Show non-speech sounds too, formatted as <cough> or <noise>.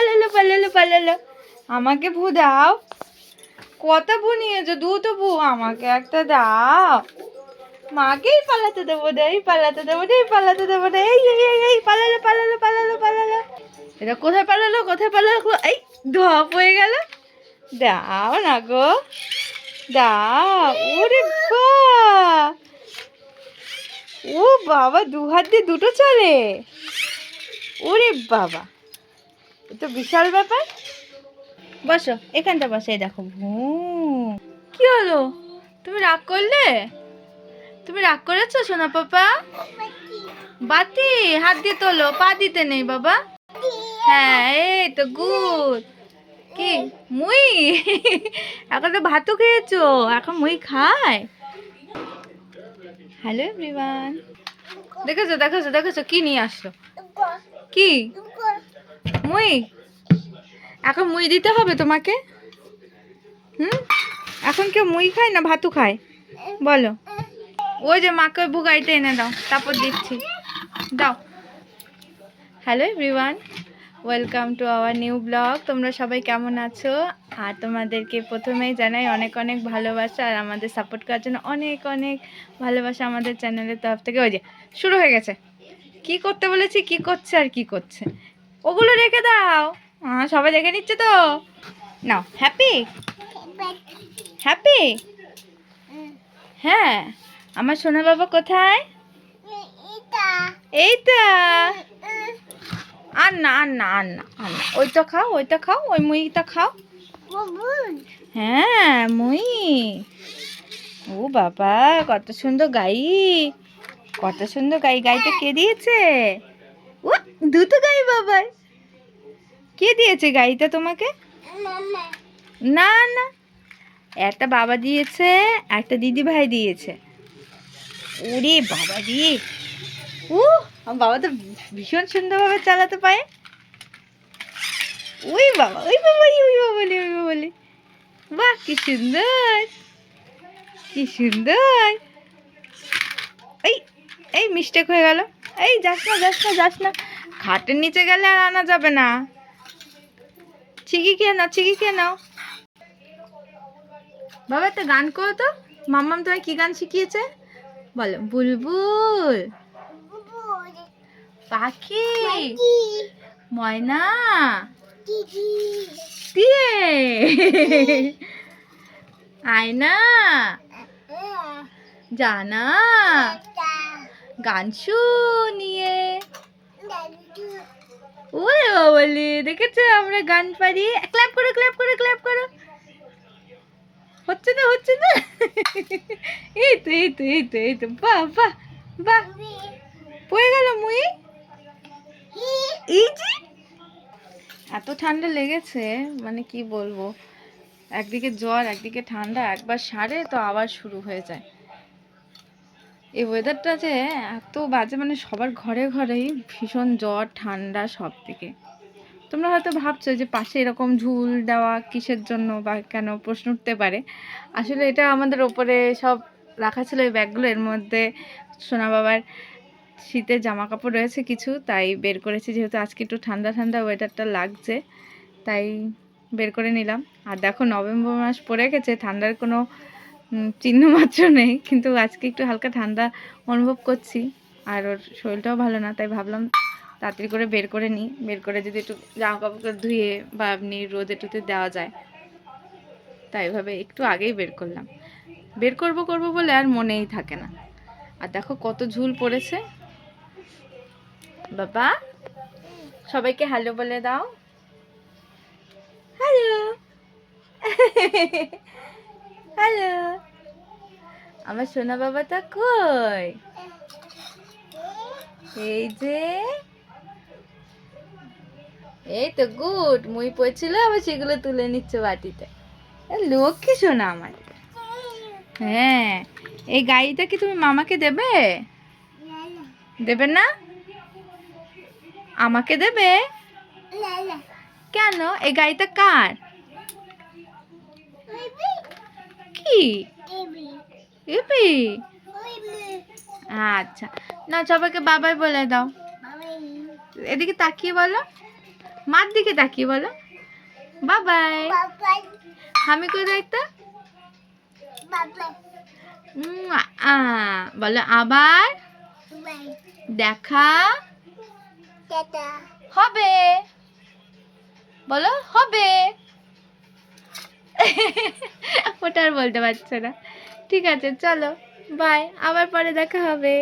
পালালো পালালো পালালো। আমাকে ভু দাও। কত ভু নিয়েছো? দুটো ভু। আমাকে একটা দাও। মাকেই পালাতে দেবো না এই পালাতে দেবো না এই পালাতে দেবো না এই এই এই, পালালো পালালো পালালো পালালো। এটা কোথায় পালালো? কোথায় পালালো? এই ধপ হয়ে গেল। দাও না গো। দাও। ওরে ও বাবা দু হাত দিয়ে দুটো চলে। ওরে বাবা। তো বিশাল ব্যাপার। বসো, এখানটা বসে, এই দেখো। কি হলো? তুমি রাগ করলে? তুমি রাগ করেছ, সোনা পাপা? বাতি, হাত দিয়ে তোলো, পা দিতে নেই বাবা। হ্যাঁ এই তো গুড। কি, মুই? এখন তো ভাতও খেয়েছো, এখন মুই খায় হ্যালো এভরিওয়ান। দেখেছ দেখেছ দেখেছ, কি নিয়ে আসলো? কি? মুই? এখন মুই দিতে হবে তোমাকে? হুম? এখন কেউ মুই খায় না ভাতু খায়? বলো। ওই যে মাকে বুগাইতে এনে দাও, তারপর দিচ্ছি। দাও। Hello everyone welcome to our new blog তোমরা সবাই কেমন আছো? আর তোমাদেরকে প্রথমেই জানাই অনেক অনেক ভালোবাসা আর আমাদের সাপোর্ট করার জন্য অনেক অনেক ভালোবাসা আমাদের চ্যানেলের তরফ থেকে। ওই যে, শুরু হয়ে গেছে। কি করতে বলেছি, কি করছে আর কি করছে? ওগুলো রেখে দাও। সবাই দেখে নিচ্ছে তো? নাও হ্যাপি হ্যাপি হ্যাঁ আমার সোনা বাবা কোথায়? এইটা। আর না আর না আর না আর না ওইটা খাও ওইটা খাও, ওই মুইটা খাও। হ্যাঁ মুই ও বাবা, কত সুন্দর গাই। কত সুন্দর গাই, গাইটা কে দিয়েছে? দুটো গাই বাবার কে দিয়েছে গাইটা তোমাকে? না না। একটা বাবা দিয়েছে, একটা দিদি ভাই দিয়েছে। ওরে বাবা রে। ও আমার বাবা তো ভীষণ সুন্দরভাবে চালাতে পারে। ওই বাবা ওই বাবা ওই বাবা ওই বাবা বলে বাহ, কি সুন্দর। কি সুন্দর। এই এই মিস্টেক হয়ে গেল। এই, যাস না যাস না যাস না। খাটের নিচে গেলে আর আনা যাবে না। চিকি খেয়ে নাও চিকি খেয়ে নাও। বাবা তো গান করো তো। মাম্মাম তোমায় কি গান শিখিয়েছে? বলো, বুলবুল। পাখি। ময়না। দিয়ে আয়না। জানা। গান শুনিয়ে। ওরে বাবলি, দেখেছ? আমরা গান পারি ক্ল্যাপ করো ক্ল্যাপ করো ক্ল্যাপ করো। হচ্ছে না হচ্ছে না? এই তো এই তো এই তো এই তো, বাহ বাহ বাহ। পড়ে গেল মুই? এই যে? এত ঠান্ডা লেগেছে মানে কি বলব? একদিকে জ্বর, একদিকে ঠান্ডা, একবার সারে তো আবার শুরু হয়ে যায়। এই ওয়েদারটা যে এত বাজে মানে সবার ঘরে ঘরেই ভীষণ জ্বর, ঠান্ডা সব দিকে। তোমরা হয়তো ভাবছ যে পাশে এরকম ঝুল দেওয়া কিসের জন্য বা কেন প্রশ্ন উঠতে পারে। আসলে এটা আমাদের ওপরে সব রাখা ছিল এই ব্যাগগুলো। এর মধ্যে সোনা বাবার শীতের জামা কাপড় রয়েছে কিছু, তাই বের করেছি। যেহেতু আজকে একটু ঠান্ডা ঠান্ডা ওয়েদারটা লাগছে, তাই বের করে নিলাম। আর দেখো নভেম্বর মাস পড়ে গেছে, ঠান্ডার কোনো চিহ্ন মাত্র নেই, কিন্তু আজকে একটু হালকা ঠান্ডা অনুভব করছি। আর ওর শরীরটাও ভালো না, তাই ভাবলাম তাড়াতাড়ি করে বের করে নিই। বের করে যদি একটু জামা কাপড় ধুয়ে বা এমনি রোদে টুতে দেওয়া যায়, তাই এভাবে একটু আগেই বের করলাম। বের করব করব বলে আর মনেই থাকে না। আর দেখো কত ঝুল পড়েছে। বাবা, সবাইকে হ্যালো বলে দাও। হ্যালো। <laughs> হ্যালো। আমার সোনা বাবাটা কই? এই যে এই তো গুড মুই পড়ছিল আবার সেগুলো তুলে নিচ্ছে বাটিতে। এ, লক্ষ্মী সোনা আমার। হ্যাঁ এই গাড়িটা কি তুমি মামাকে দেবে? দেবে না? আমাকে দেবে? কেন? এই গাড়িটা কার? কি? এবি আচ্ছা। না সবাইকে বাবাই বলে দাও। এদিকে তাকিয়ে বলো। মার দিকে তাকিয়ে বলো। বাবাই। হামি করে একটা? আ বলো আবার। দেখা হবে। বলো হবে। ওটা আর বলতে পারছে না। ঠিক আছে চলো। বাই আবার পরে দেখা হবে।